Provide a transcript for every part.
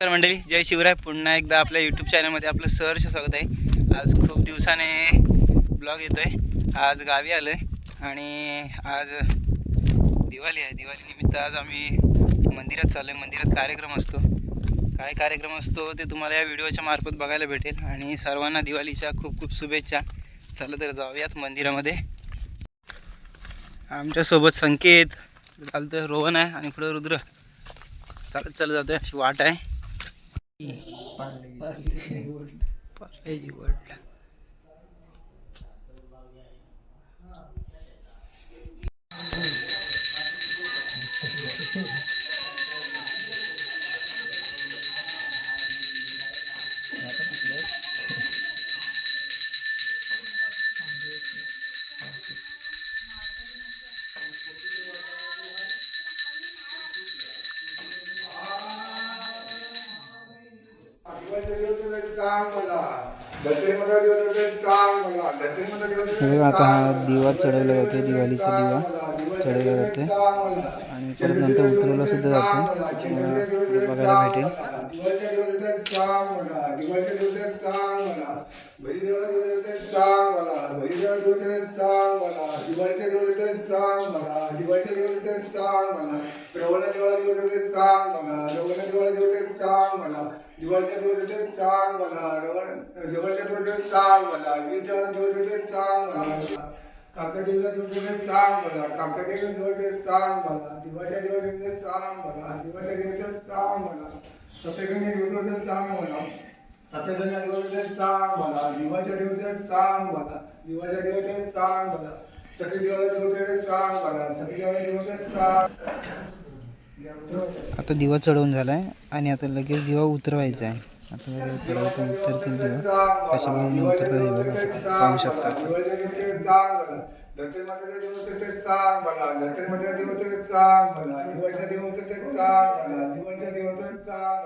तर मंडळी जय शिवराय. पुन्हा एकदा आपल्या यूट्यूब चॅनलमध्ये आपलं सहर्ष स्वागत आहे. आज खूप दिवसाने ब्लॉग येतो आहे आज गावी आलो आहे आणि आज दिवाळी आहे. दिवाळीनिमित्त आज आम्ही मंदिरात चाललो आहे मंदिरात कार्यक्रम असतो. काय कार्यक्रम असतो ते तुम्हाला या व्हिडिओच्या मार्फत बघायला भेटेल. आणि सर्वांना दिवाळीच्या खूप खूप शुभेच्छा. चला तर जाऊयात मंदिरामध्ये. आमच्यासोबत संकेत चालतं रोहन आहे आणि पुढं रुद्र. चालत चालत जातोय. अशी वाट आहे. Parley. Parley. Parley. हे बघा, आता हा दिवा चढवला जातो दिवाळीचा दिवा चढवला जाते आणि परत नंतर उतरवला सुद्धा जातो बघायला भेटेल दिवाळीच्या दिवस चांग मला दिवाळीच्या दिवस चांग मला वीजच्या दिवस चांगला काका देवीला दिवस चांग मला काका देवीला दिवस चांग मला दिवाळीच्या दिवस चांग मला दिवाळीच्या दिवस चांग मला सत्यगंगा दिवस चांग मला सत्यगंगा दिवस चांग मला दिवाळीच्या दिवस चांग मला दिवाळीच्या दिवस चांग मला सगळी दिवाळी दिवस चांग मला सगळी दिवाळी दिवस चांग आता दिवा चढवून झाला आहे आणि आता लगेच दिवा उतरवायचा आहे. आता परत उतरतील दिवा. कशा भावने उतरता हे बघा. पाहू शकता आपण. चंद्रशिवच्या देवतेचे चांग मला चंद्रशिवच्या देवतेचे चांग मला दिवाच्या देवतेचे चांग मला दिवाच्या देवतेचे चांग मला भरीदेवच्या देवतेचे चांग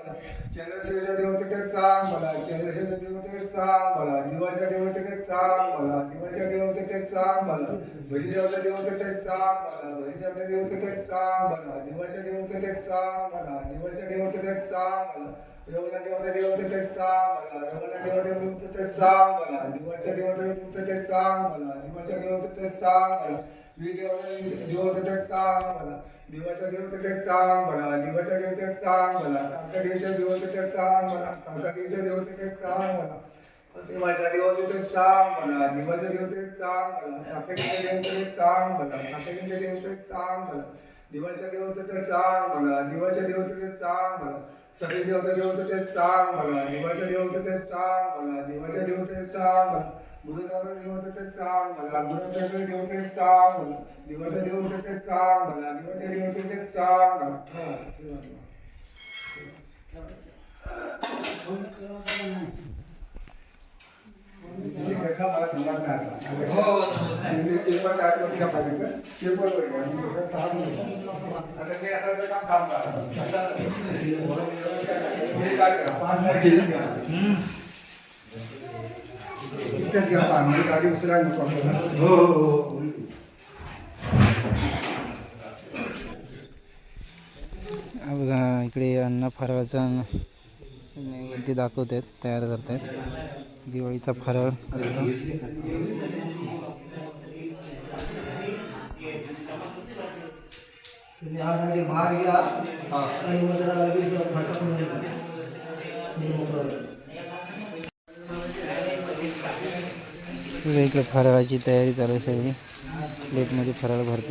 मला भरीदेवच्या देवतेचे चांग मला दिवाच्या देवतेचे चांग मला दिवाच्या देवतेचे चांग मला रवना देवता देवतेचे चांग मला रवना देवता देवतेचे चांग मला दिवाच्या देवतेचे देवतेचे चांग मला दिवाच्या देवतेचे चांग मला विदेवता देवतेचे चांग मला देवाच्या देवतेचे चांग मला देवाच्या देवतेचे चांग मला काका देवच्या चांग मला काका देवच्या देवतेचे चांग मला देवाच्या देवतेचे चांग मला देवाच्या देवतेचे चांग मला सापेच्या देवतेचे चांग मला सापेच्या देवतेचे चांग मला देवाच्या देवतेचे चांग मला देवाच्या देवतेचे चांग मला सगळे देवता देवतेचे चांग मला देवाच्या देवतेचे चांग मला देवाच्या देवतेचे चांग मला गुरुदेवाच्या देवतेचे चांग मला गुरुदेवाच्या देवतेचे चांग मला देवाच्या देवतेचे चांग मला देवाच्या देवतेचे चांग मला ठेवा, ठेवा, ठेवा. शिकायला मला जमत नाही आता. म्हणजे पेपर काय करू शकता का? पेपर वर घ्या. मी पेपर थांबलो. आता ते आता ते काम थांबलं आता. हे काय करा? पाच घ्या. गाडी नको. हो हो हो हा बघा इकडे अन्न फराळाचा नैवेद्य दाखवत आहेत तयार करत आहेत दिवाळीचा फराळ असतो. बाहेर घ्या आणि मग त्याला लगेच इकडे फराळाची तयारी चालू आहे सगळी. प्लेटमध्ये फराळ भरत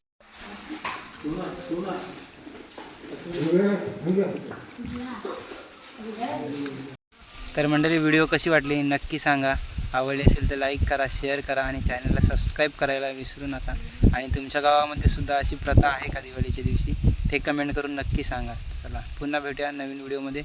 तर मंडळी व्हिडिओ कशी वाटली? नक्की सांगा. आवडली असेल तर लाईक करा शेअर करा आणि चॅनलला सबस्क्राईब करायला विसरू नका. आणि तुमच्या गावामध्ये सुद्धा अशी प्रथा आहे का दिवाळीच्या दिवशी? ते कमेंट करून नक्की सांगा. चला पुन्हा भेटूया नवीन व्हिडिओमध्ये